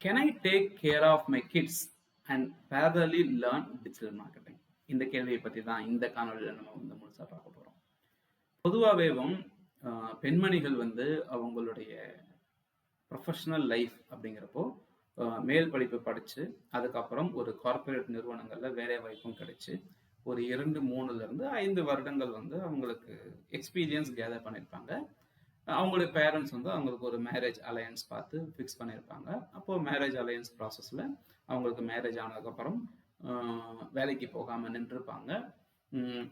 Can I take care of my kids and parallelly learn digital marketing இந்த கேள்வியை பற்றி தான் இந்த காணொலியில் நம்ம வந்து முழுசாக பார்க்க போகிறோம் பொதுவாகவேவும் பெண்மணிகள் வந்து அவங்களுடைய ப்ரொஃபஷனல் லைஃப் அப்படிங்கிறப்போ மேல் படிப்பு படித்து அதுக்கப்புறம் ஒரு கார்ப்பரேட் நிறுவனங்களில் வேலை வாய்ப்பும் கிடைச்சி ஒரு இரண்டு மூணுலேருந்து ஐந்து வருடங்கள் வந்து அவங்களுக்கு எக்ஸ்பீரியன்ஸ் கேதர் பண்ணியிருப்பாங்க அவங்களுடைய பேரண்ட்ஸ் வந்து அவங்களுக்கு ஒரு மேரேஜ் அலையன்ஸ் பார்த்து ஃபிக்ஸ் பண்ணியிருப்பாங்க அப்போது மேரேஜ் அலையன்ஸ் ப்ராசஸில் அவங்களுக்கு மேரேஜ் ஆனதுக்கப்புறம் வேலைக்கு போகாமல் நின்றுருப்பாங்க.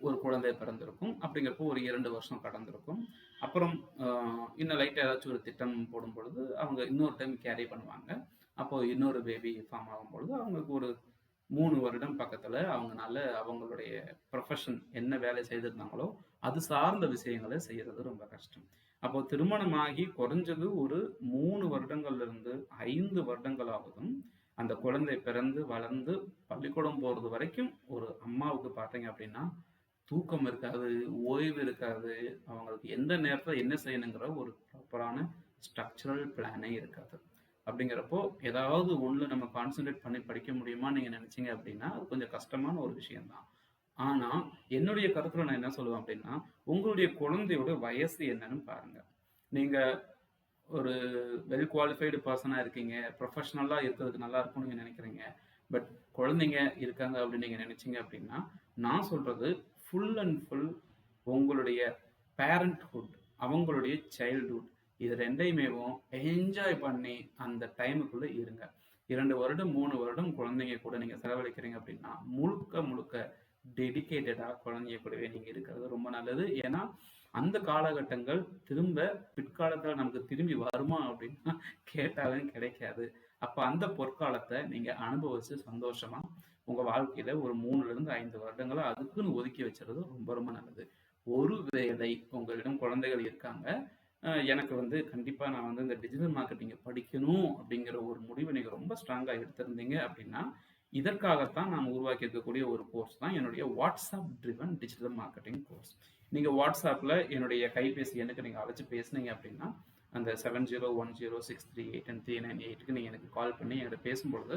ஒரு குழந்தை பிறந்திருக்கும். அப்படிங்கிறப்போ ஒரு இரண்டு வருஷம் கடந்திருக்கும். அப்புறம் இன்னும் லைட்டாக ஏதாச்சும் ஒரு திட்டம் போடும் பொழுது அவங்க இன்னொரு டைம் கேரி பண்ணுவாங்க. அப்போது இன்னொரு பேபி ஃபார்ம் ஆகும் பொழுது அவங்களுக்கு ஒரு மூணு வருடம் பக்கத்தில் அவங்கனால அவங்களுடைய ப்ரொஃபஷன் என்ன வேலை செய்திருந்தாங்களோ அது சார்ந்த விஷயங்களை செய்கிறது ரொம்ப கஷ்டம். அப்போ திருமணமாகி குறைஞ்சது ஒரு மூணு வருடங்கள்ல இருந்து ஐந்து வருடங்களாவதும் அந்த குழந்தை பிறந்து வளர்ந்து பள்ளிக்கூடம் போறது வரைக்கும் ஒரு அம்மாவுக்கு பார்த்தீங்க அப்படின்னா தூக்கம் இருக்காது ஓய்வு இருக்காது. அவங்களுக்கு எந்த நேரத்தில் என்ன செய்யணுங்கிற ஒரு ப்ராப்பரான ஸ்ட்ரக்சரல் பிளானே இருக்காது. அப்படிங்கிறப்போ ஏதாவது ஒன்று நம்ம கான்சென்ட்ரேட் பண்ணி படிக்க முடியுமா நீங்கள் நினச்சிங்க அப்படின்னா அது கொஞ்சம் கஷ்டமான ஒரு விஷயம்தான். ஆனால் என்னுடைய கருத்துல நான் என்ன சொல்லுவேன் அப்படின்னா உங்களுடைய குழந்தையோட வயசு என்னன்னு பாருங்க. நீங்கள் ஒரு வெல் குவாலிஃபைடு பர்சனாக இருக்கீங்க ப்ரொஃபஷனலா இருக்கிறதுக்கு நல்லா இருக்கும்னு நீங்க நினைக்கிறீங்க. பட் குழந்தைங்க இருக்காங்க அப்படின்னு நீங்கள் நினைச்சீங்க அப்படின்னா நான் சொல்றது ஃபுல் அண்ட் ஃபுல் உங்களுடைய பேரண்ட்ஹுட் அவங்களுடைய சைல்ட்ஹுட் இது ரெண்டையுமேவும் என்ஜாய் பண்ணி அந்த டைமுக்குள்ளே இருங்க. இரண்டு வருடம் மூணு வருடம் குழந்தைங்க கூட நீங்கள் செலவழிக்கிறீங்க அப்படின்னா முழுக்க முழுக்க டெடிகேட்டடாக குழந்தைய கூடவே நீங்கள் இருக்கிறது ரொம்ப நல்லது. ஏன்னா அந்த காலகட்டங்கள் திரும்ப பிற்காலத்தில் நமக்கு திரும்பி வருமா அப்படின்னா கேட்டாலும் கிடைக்காது. அப்போ அந்த பொற்காலத்தை நீங்கள் அனுபவிச்சு சந்தோஷமா உங்கள் வாழ்க்கையில் ஒரு மூணுலேருந்து ஐந்து வருடங்களை அதுக்குன்னு ஒதுக்கி வச்சுறது ரொம்ப ரொம்ப நல்லது. ஒருவேளை உங்களிடம் குழந்தைகள் இருக்காங்க எனக்கு வந்து கண்டிப்பாக நான் வந்து இந்த டிஜிட்டல் மார்க்கெட்டிங்கை படிக்கணும் அப்படிங்கிற ஒரு முடிவை நீங்கள் ரொம்ப ஸ்ட்ராங்காக எடுத்திருந்தீங்க அப்படின்னா இதற்காகத்தான் நான் உருவாக்கி இருக்கக்கூடிய ஒரு கோர்ஸ் தான் என்னுடைய WhatsApp driven digital marketing course நீங்கள் வாட்ஸ்அப்பில் என்னுடைய கைபேசி எனக்கு நீங்கள் அழைச்சி பேசுனீங்க அப்படின்னா அந்த seven zero one zero six three eight and three nine எயிட்டுக்கு நீங்கள் எனக்கு கால் பண்ணி என்கிட்ட பேசும்பொழுது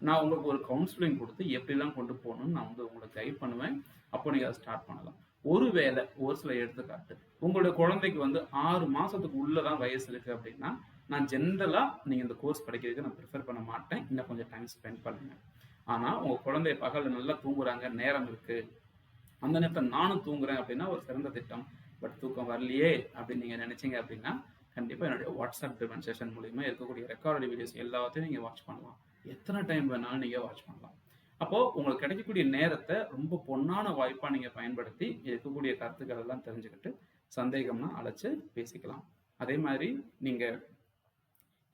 நான் உங்களுக்கு ஒரு கவுன்சிலிங் கொடுத்து எப்படிலாம் கொண்டு போகணும்னு நான் வந்து உங்களுக்கு கைட் பண்ணுவேன். அப்போ நீங்கள் அதை ஸ்டார்ட் பண்ணலாம். ஒருவேளை ஒரு சில எடுத்துக்காட்டு. உங்களுடைய குழந்தைக்கு வந்து ஆறு மாதத்துக்கு உள்ளே தான் வயசு இருக்குது அப்படின்னா நான் ஜென்ரலாக நீங்கள் இந்த கோர்ஸ் படிக்கிறதுக்கு நான் ப்ரிஃபர் பண்ண மாட்டேன். இன்னும் கொஞ்சம் டைம் ஸ்பெண்ட் பண்ணுங்கள் ஆனால் உங்கள் குழந்தை பகலில் நல்லா தூங்குறாங்க நேரம் இருக்குது அந்த நேரத்தில் நானும் தூங்குறேன் அப்படின்னா ஒரு சிறந்த திட்டம். பட் தூக்கம் வரலையே அப்படின்னு நீங்கள் நினச்சிங்க அப்படின்னா கண்டிப்பாக என்னுடைய வாட்ஸ்அப் டிவன் செஷன் மூலிமா இருக்கக்கூடிய ரெக்கார்டு வீடியோஸ் எல்லாத்தையும் நீங்கள் வாட்ச் பண்ணலாம். எத்தனை டைம் வேணாலும் நீங்கள் வாட்ச் பண்ணலாம். அப்போது உங்களுக்கு கிடைக்கக்கூடிய நேரத்தை ரொம்ப பொன்னான வாய்ப்பாக நீங்கள் பயன்படுத்தி இருக்கக்கூடிய கருத்துக்கள் எல்லாம் தெரிஞ்சுக்கிட்டு சந்தேகம்னா அழைச்சி பேசிக்கலாம். அதே மாதிரி நீங்கள்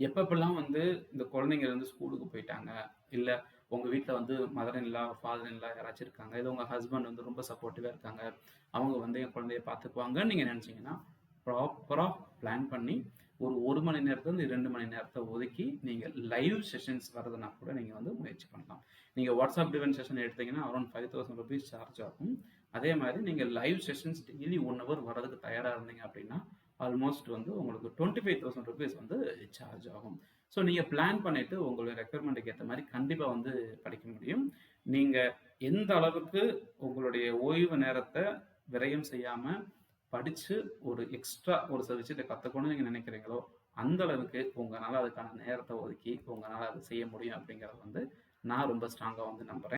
எப்பப்பெல்லாம் வந்து இந்த குழந்தைங்க வந்து ஸ்கூலுக்கு போயிட்டாங்க இல்லை உங்கள் வீட்டில் வந்து மதர் இல்லா ஃபாதர் இல்லா யாராச்சும் இருக்காங்க இது உங்கள் ஹஸ்பண்ட் வந்து ரொம்ப சப்போர்ட்டிவாக இருக்காங்க அவங்க வந்து என் குழந்தைய பார்த்துக்குவாங்கன்னு நீங்கள் நினச்சிங்கன்னா ப்ராப்பராக பிளான் பண்ணி ஒரு ஒரு மணி நேரத்துலேருந்து ரெண்டு இரண்டு மணி நேரத்தை ஒதுக்கி நீங்கள் லைவ் செஷன்ஸ் வரதுனா கூட நீங்கள் வந்து முயற்சி பண்ணலாம். நீங்கள் வாட்ஸ்அப் டிவன் செஷன் எடுத்தீங்கன்னா around five thousand rupees charge ஆகும். அதே மாதிரி நீங்கள் live sessions daily one hour வரதுக்கு தயாராக இருந்தீங்க அப்படின்னா ஆல்மோஸ்ட் வந்து உங்களுக்கு டுவெண்ட்டி ஃபைவ் தௌசண்ட் ருபீஸ் வந்து சார்ஜ் ஆகும். ஸோ நீங்கள் பிளான் பண்ணிவிட்டு உங்களுடைய ரெக்குயர்மெண்ட்டுக்கு ஏற்ற மாதிரி கண்டிப்பாக வந்து படிக்க முடியும். நீங்கள் எந்த அளவுக்கு உங்களுடைய ஓய்வு நேரத்தை விரயம் செய்யாமல் படித்து ஒரு எக்ஸ்ட்ரா ஒரு சில விஷயத்தை கற்றுக்கணும்னு நீங்கள் நினைக்கிறீங்களோ அந்த அளவுக்கு உங்களால் அதுக்கான நேரத்தை ஒதுக்கி உங்களால் அதை செய்ய முடியும் அப்படிங்கிறத வந்து நான் ரொம்ப ஸ்ட்ராங்காக வந்து நம்புகிறேன்